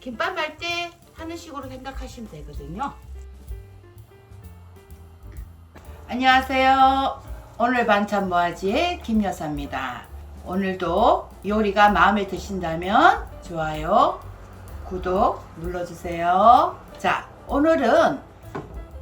김밥 말때 하는 식으로 생각하시면 되거든요. 안녕하세요. 오늘 반찬 뭐하지의 김여사입니다. 오늘도 요리가 마음에 드신다면 좋아요, 구독 눌러주세요. 자, 오늘은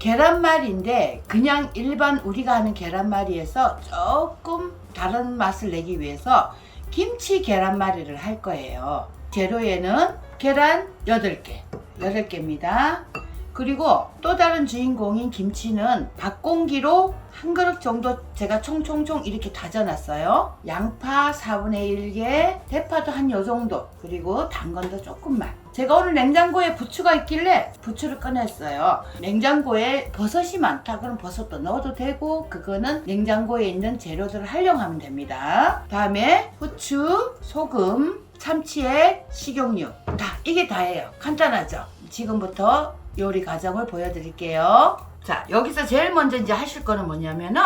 계란말이인데 그냥 일반 우리가 하는 계란말이에서 조금 다른 맛을 내기 위해서 김치 계란말이를 할 거예요. 재료에는 계란 8개, 8개입니다. 그리고 또 다른 주인공인 김치는 밥공기로 한 그릇 정도 제가 총총총 이렇게 다져놨어요. 양파 4분의 1개, 대파도 한 요 정도, 그리고 당근도 조금만. 제가 오늘 냉장고에 부추가 있길래 부추를 꺼냈어요. 냉장고에 버섯이 많다. 그럼 버섯도 넣어도 되고, 그거는 냉장고에 있는 재료들을 활용하면 됩니다. 다음에 후추, 소금, 참치액, 식용유. 다, 이게 다예요. 간단하죠? 지금부터 요리 과정을 보여드릴게요. 자, 여기서 제일 먼저 이제 하실 거는 뭐냐면은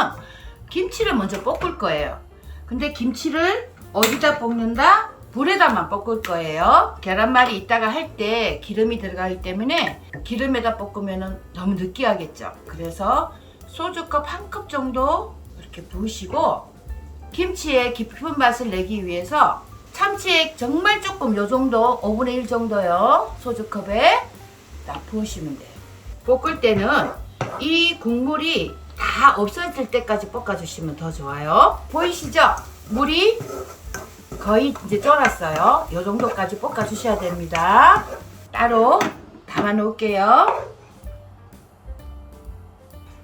김치를 먼저 볶을 거예요. 근데 김치를 어디다 볶는다? 불에다만 볶을 거예요. 계란말이 이따가 할 때 기름이 들어가기 때문에 기름에다 볶으면 너무 느끼하겠죠. 그래서 소주컵 한 컵 정도 이렇게 부으시고 김치의 깊은 맛을 내기 위해서 참치액 정말 조금 요 정도 5분의 1 정도요. 소주컵에 딱 부으시면 돼요. 볶을 때는 이 국물이 다 없어질 때까지 볶아주시면 더 좋아요. 보이시죠? 물이 거의 이제 쫄았어요. 이 정도까지 볶아 주셔야 됩니다. 따로 담아 놓을게요.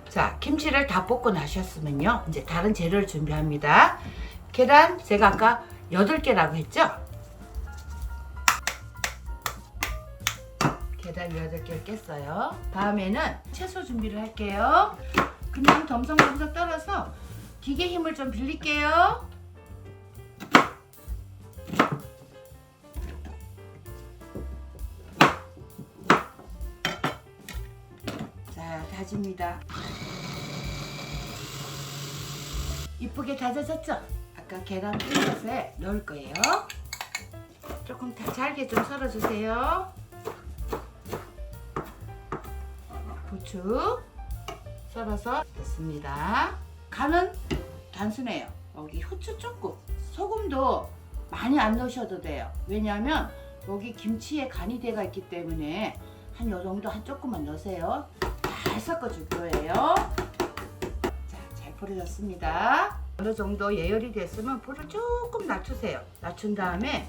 자, 김치를 다 볶고 나셨으면요. 이제 다른 재료를 준비합니다. 계란 제가 아까 8개라고 했죠? 계란 8개를 깼어요. 다음에는 채소 준비를 할게요. 그냥 덤성덤성 떨어서 기계 힘을 좀 빌릴게요. 다집니다. 이쁘게 다져졌죠? 아까 계란 끓여서 넣을 거예요. 조금 다 잘게 좀 썰어주세요. 부추 썰어서 됐습니다. 간은 단순해요. 여기 후추 조금, 소금도 많이 안 넣으셔도 돼요. 왜냐하면 여기 김치에 간이 돼가 있기 때문에 한 요 정도 한 조금만 넣으세요. 잘 섞어줄 거예요. 자, 잘 뿌려졌습니다. 어느 정도 예열이 됐으면 불을 조금 낮추세요. 낮춘 다음에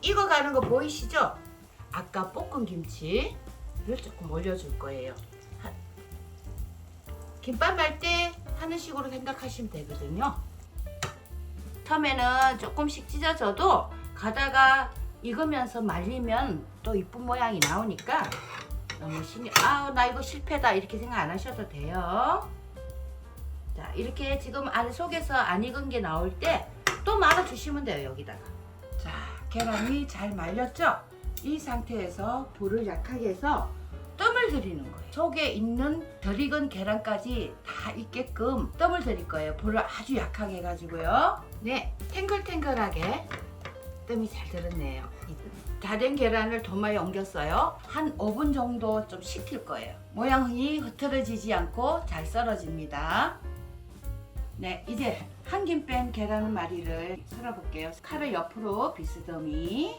익어가는 거 보이시죠? 아까 볶은 김치를 조금 올려줄 거예요. 한- 김밥 말때 하는 식으로 생각하시면 되거든요. 처음에는 조금씩 찢어져도 가다가 익으면서 말리면 또 이쁜 모양이 나오니까 너무 신경 아우 나 이거 실패다 이렇게 생각 안 하셔도 돼요. 자 이렇게 지금 안에 속에서 안 익은 게 나올 때 또 말아 주시면 돼요 여기다가. 자 계란이 잘 말렸죠? 이 상태에서 불을 약하게 해서 뜸을 들이는 거예요. 속에 있는 덜 익은 계란까지 다 익게끔 뜸을 들일 거예요. 불을 아주 약하게 해가지고요. 네, 탱글탱글하게 뜸이 잘 들었네요. 다 된 계란을 도마에 옮겼어요. 한 5분 정도 좀 식힐 거예요. 모양이 흐트러지지 않고 잘 썰어집니다. 네, 이제 한 김 뺀 계란 말이를 썰어볼게요. 칼을 옆으로 비스듬히,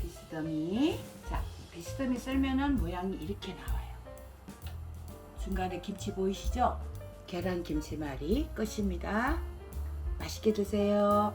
비스듬히. 자, 비스듬히 썰면은 모양이 이렇게 나와요. 중간에 김치 보이시죠? 계란 김치말이 끝입니다. 맛있게 드세요.